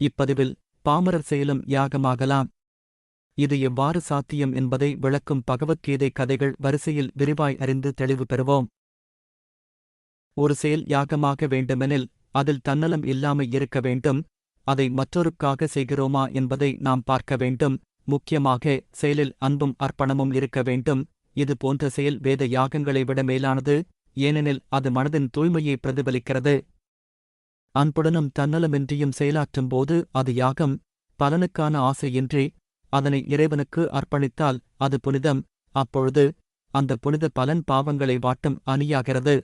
இப்பதிவில் பாமரர் செயலும் யாகமாகலாம். இது எவ்வாறு சாத்தியம் என்பதை விளக்கும் பகவத்கீதை கதைகள் வரிசையில் விரிவாய் அறிந்து தெளிவு பெறுவோம். ஒரு செயல் யாகமாக வேண்டுமெனில் அதில் தன்னலம் இல்லாமல் இருக்க வேண்டும். அதை மற்றொருக்காக செய்கிறோமா என்பதை நாம் பார்க்க வேண்டும். முக்கியமாக செயலில் அன்பும் அர்ப்பணமும் இருக்க வேண்டும். இது போன்ற செயல் வேத யாகங்களை விட மேலானது. ஏனெனில் அது மனதின் தூய்மையை பிரதிபலிக்கிறது. அன்புடனும் தன்னலமின்றியும் செயலாற்றும் போது அது யாகம் பலனுக்கான ஆசையின்றி அதனை இறைவனுக்கு அர்ப்பணித்தால் அது புனிதம். அப்பொழுது அந்த புனித பலன் பாவங்களை வாட்டும் அணியாகிறது.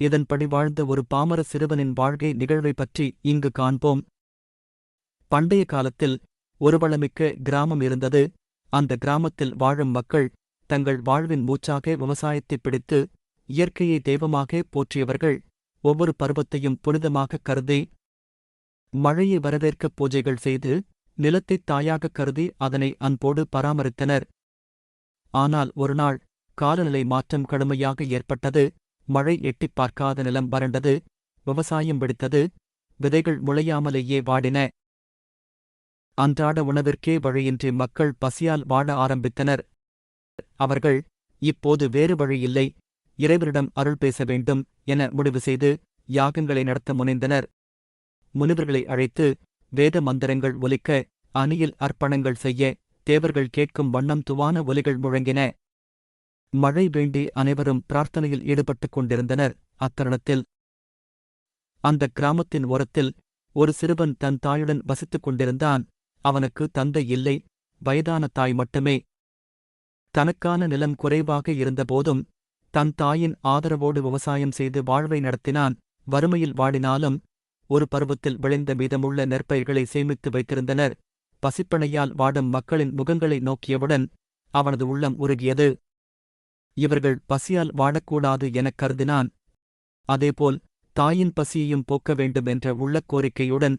இதன்படி வாழ்ந்த ஒரு பாமர சிறுவனின் வாழ்க்கை நிகழ்வை பற்றி இங்கு காண்போம். பண்டைய காலத்தில் ஒருவளமிக்க கிராமம் இருந்தது. அந்த கிராமத்தில் வாழும் மக்கள் தங்கள் வாழ்வின் மூச்சாக விவசாயத்தை பிடித்து இயற்கையை தெய்வமாக போற்றியவர்கள். ஒவ்வொரு பருவத்தையும் புனிதமாகக் கருதி மழையை வரவேற்க பூஜைகள் செய்து நிலத்தைத் தாயாகக் கருதி அதனை அன்போடு பராமரித்தனர். ஆனால் ஒருநாள் காலநிலை மாற்றம் கடுமையாக ஏற்பட்டது. மழை எட்டிப் பார்க்காத நிலம் வறண்டது. விவசாயம் வெடித்தது. விதைகள் முளையாமலேயே வாடின. அன்றாட உணவிற்கே வழியின்றி மக்கள் பசியால் வாழ ஆரம்பித்தனர். அவர்கள் இப்போது வேறு வழியில்லை. இறைவரிடம் அருள் பேச வேண்டும் என முடிவு செய்து யாகங்களை நடத்த முனைந்தனர். முனிவர்களை அழைத்து வேத மந்திரங்கள் ஒலிக்க அணியில் அர்ப்பணங்கள் செய்ய தேவர்கள் கேட்கும் வண்ணம் துவான ஒலிகள் முழங்கின. மழை வேண்டி அனைவரும் பிரார்த்தனையில் ஈடுபட்டுக் கொண்டிருந்தனர். அத்தருணத்தில் அந்த கிராமத்தின் ஓரத்தில் ஒரு சிறுவன் தன் தாயுடன் வசித்துக் கொண்டிருந்தான். அவனுக்கு தந்தை இல்லை. வயதான தாய் மட்டுமே. தனக்கான நிலம் குறைவாக இருந்தபோதும் தன் தாயின் ஆதரவோடு விவசாயம் செய்து வாழ்வை நடத்தினான். வறுமையில் வாடினாலும் ஒரு பருவத்தில் விளைந்த மீதமுள்ள நெற்பயிர்களை சேமித்து வைத்திருந்தனர். பசிப்பனையால் வாடும் மக்களின் முகங்களை நோக்கியவுடன் அவனது உள்ளம் உருகியது. இவர்கள் பசியால் வாடக்கூடாது எனக் கருதினான். அதேபோல் தாயின் பசியையும் போக்க வேண்டும் என்ற உள்ளக் கோரிக்கையுடன்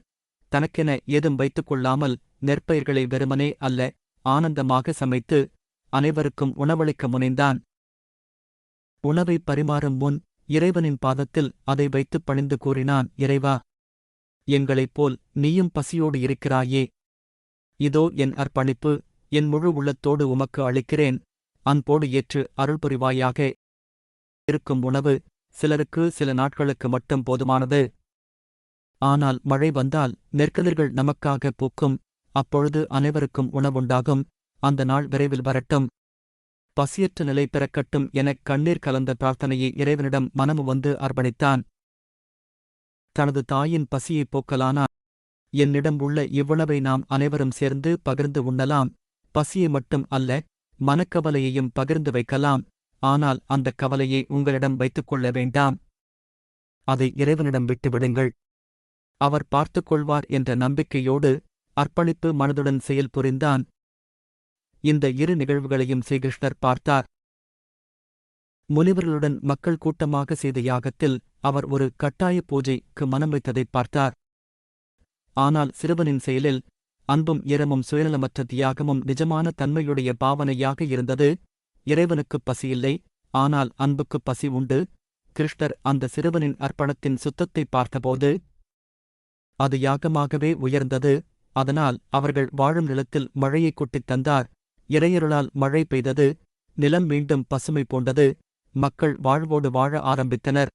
தனக்கென ஏதும் வைத்துக் கொள்ளாமல் நெற்பயிர்களை வெறுமனே அல்ல ஆனந்தமாக சமைத்து அனைவருக்கும் உணவளிக்க முனைந்தான். உணவை பரிமாறும் முன் இறைவனின் பாதத்தில் அதை வைத்துப் பணிந்து கூறினான் இறைவா எங்களைப் போல் நீயும் பசியோடு இருக்கிறாயே. இதோ என் அர்ப்பணிப்பு என் முழு உள்ளத்தோடு உமக்கு அளிக்கிறேன். அன்போடு ஏற்று அருள் புரிவாயாக. இருக்கும் உணவு சிலருக்கு சில நாட்களுக்கு மட்டும் போதுமானது. ஆனால் மழை வந்தால் நெற்கதிர்கள் நமக்காக பூக்கும். அப்பொழுது அனைவருக்கும் உணவுண்டாகும். அந்த நாள் விரைவில் வரட்டும். பசியற்ற நிலை பிறக்கட்டும் எனக் கண்ணீர் கலந்த பிரார்த்தனையை இறைவனிடம் மனமு வந்து அர்ப்பணித்தான். தனது தாயின் பசியைப் போக்கலானான் என்னிடம் உள்ள இவ்வளவை நாம் அனைவரும் சேர்ந்து பகிர்ந்து உண்ணலாம். பசியை மட்டும் அல்ல மனக்கவலையையும் பகிர்ந்து வைக்கலாம். ஆனால் அந்தக் கவலையை உங்களிடம் வைத்துக் கொள்ள வேண்டாம். அதை இறைவனிடம் விட்டுவிடுங்கள் அவர் பார்த்துக் கொள்வார் என்ற நம்பிக்கையோடு அர்ப்பணிப்பு மனதுடன் செயல் புரிந்தான். இந்த இரு நிகழ்வுகளையும் ஸ்ரீகிருஷ்ணர் பார்த்தார். முனிவர்களுடன் மக்கள் கூட்டமாக செய்த யாகத்தில் அவர் ஒரு கட்டாய பூஜைக்கு மனம் வைத்ததைப் பார்த்தார். ஆனால் சிறுவனின் செயலில் அன்பும் இரமும் சுயநலமற்ற தியாகமும் நிஜமான தன்மையுடைய பாவனையாக இருந்தது. இறைவனுக்குப் பசியில்லை ஆனால் அன்புக்குப் பசி உண்டு. கிருஷ்ணர் அந்த சிறுவனின் அர்ப்பணத்தின் சுத்தத்தை பார்த்தபோது அது யாகமாகவே உயர்ந்தது. அதனால் அவர்கள் வாழும் நிலத்தில் மழையை கொட்டித் தந்தார். இறையருளால் மழை பெய்தது நிலம் மீண்டும் பசுமை போண்டது மக்கள் வாழ்வோடு வாழ ஆரம்பித்தனர்.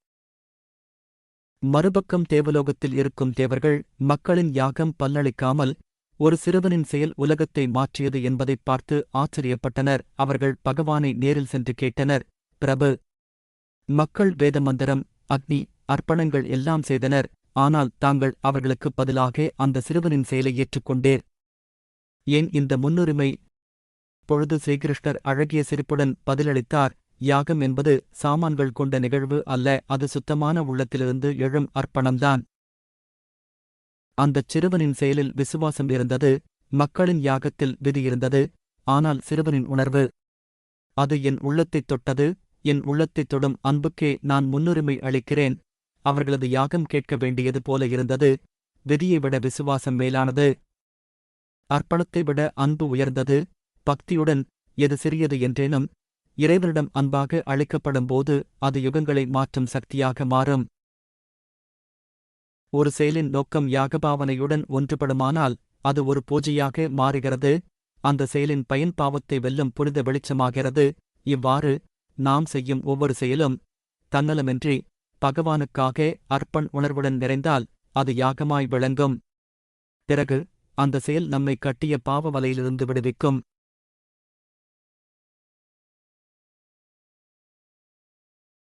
மறுபக்கம் தேவலோகத்தில் இருக்கும் தேவர்கள் மக்களின் யாகம் பல்லளிக்காமல் ஒரு சிறுவனின் செயல் உலகத்தை மாற்றியது என்பதைப் பார்த்து ஆச்சரியப்பட்டனர். அவர்கள் பகவானை நேரில் சென்று கேட்டனர் பிரபு மக்கள் வேதமந்திரம் அக்னி அர்ப்பணங்கள் எல்லாம் செய்தனர் ஆனால் தாங்கள் அவர்களுக்குப் பதிலாக அந்த சிறுவனின் செயலை ஏற்றுக்கொண்டேர். ஏன் இந்த முன்னுரிமை பொழுது ஸ்ரீகிருஷ்ணர் அழகிய சிரிப்புடன் பதிலளித்தார். யாகம் என்பது சாமான்கள் கொண்ட நிகழ்வு அல்ல அது சுத்தமான உள்ளத்திலிருந்து எழும் அர்ப்பணம்தான். அந்தச் சிறுவனின் செயலில் விசுவாசம் இருந்தது மக்களின் யாகத்தில் விதி இருந்தது ஆனால் சிறுவனின் உணர்வு. அது என் உள்ளத்தைத் தொட்டது என் உள்ளத்தைத் தொடும் அன்புக்கே நான் முன்னுரிமை அளிக்கிறேன். அவர்களது யாகம் கேட்க வேண்டியது போல இருந்தது விதியை விட விசுவாசம் மேலானது. அர்ப்பணத்தை விட அன்பு உயர்ந்தது பக்தியுடன் எது சிறியது என்றேனும் இறைவனிடம் அன்பாக அழைக்கப்படும்போது அது யுகங்களை மாற்றும் சக்தியாக மாறும். ஒரு செயலின் நோக்கம் யாகபாவனையுடன் ஒன்றுபடுமானால் அது ஒரு பூஜையாக மாறுகிறது. அந்த செயலின் பயன் பாவத்தை வெல்லும் புனித வெளிச்சமாகிறது. இவ்வாறு நாம் செய்யும் ஒவ்வொரு செயலும் தன்னலமின்றி பகவானுக்காக அர்ப்பண் உணர்வுடன் நிறைந்தால் அது யாகமாய் விளங்கும். பிறகு அந்த செயல் நம்மை கட்டிய பாவ வலையிலிருந்து விடுவிக்கும்.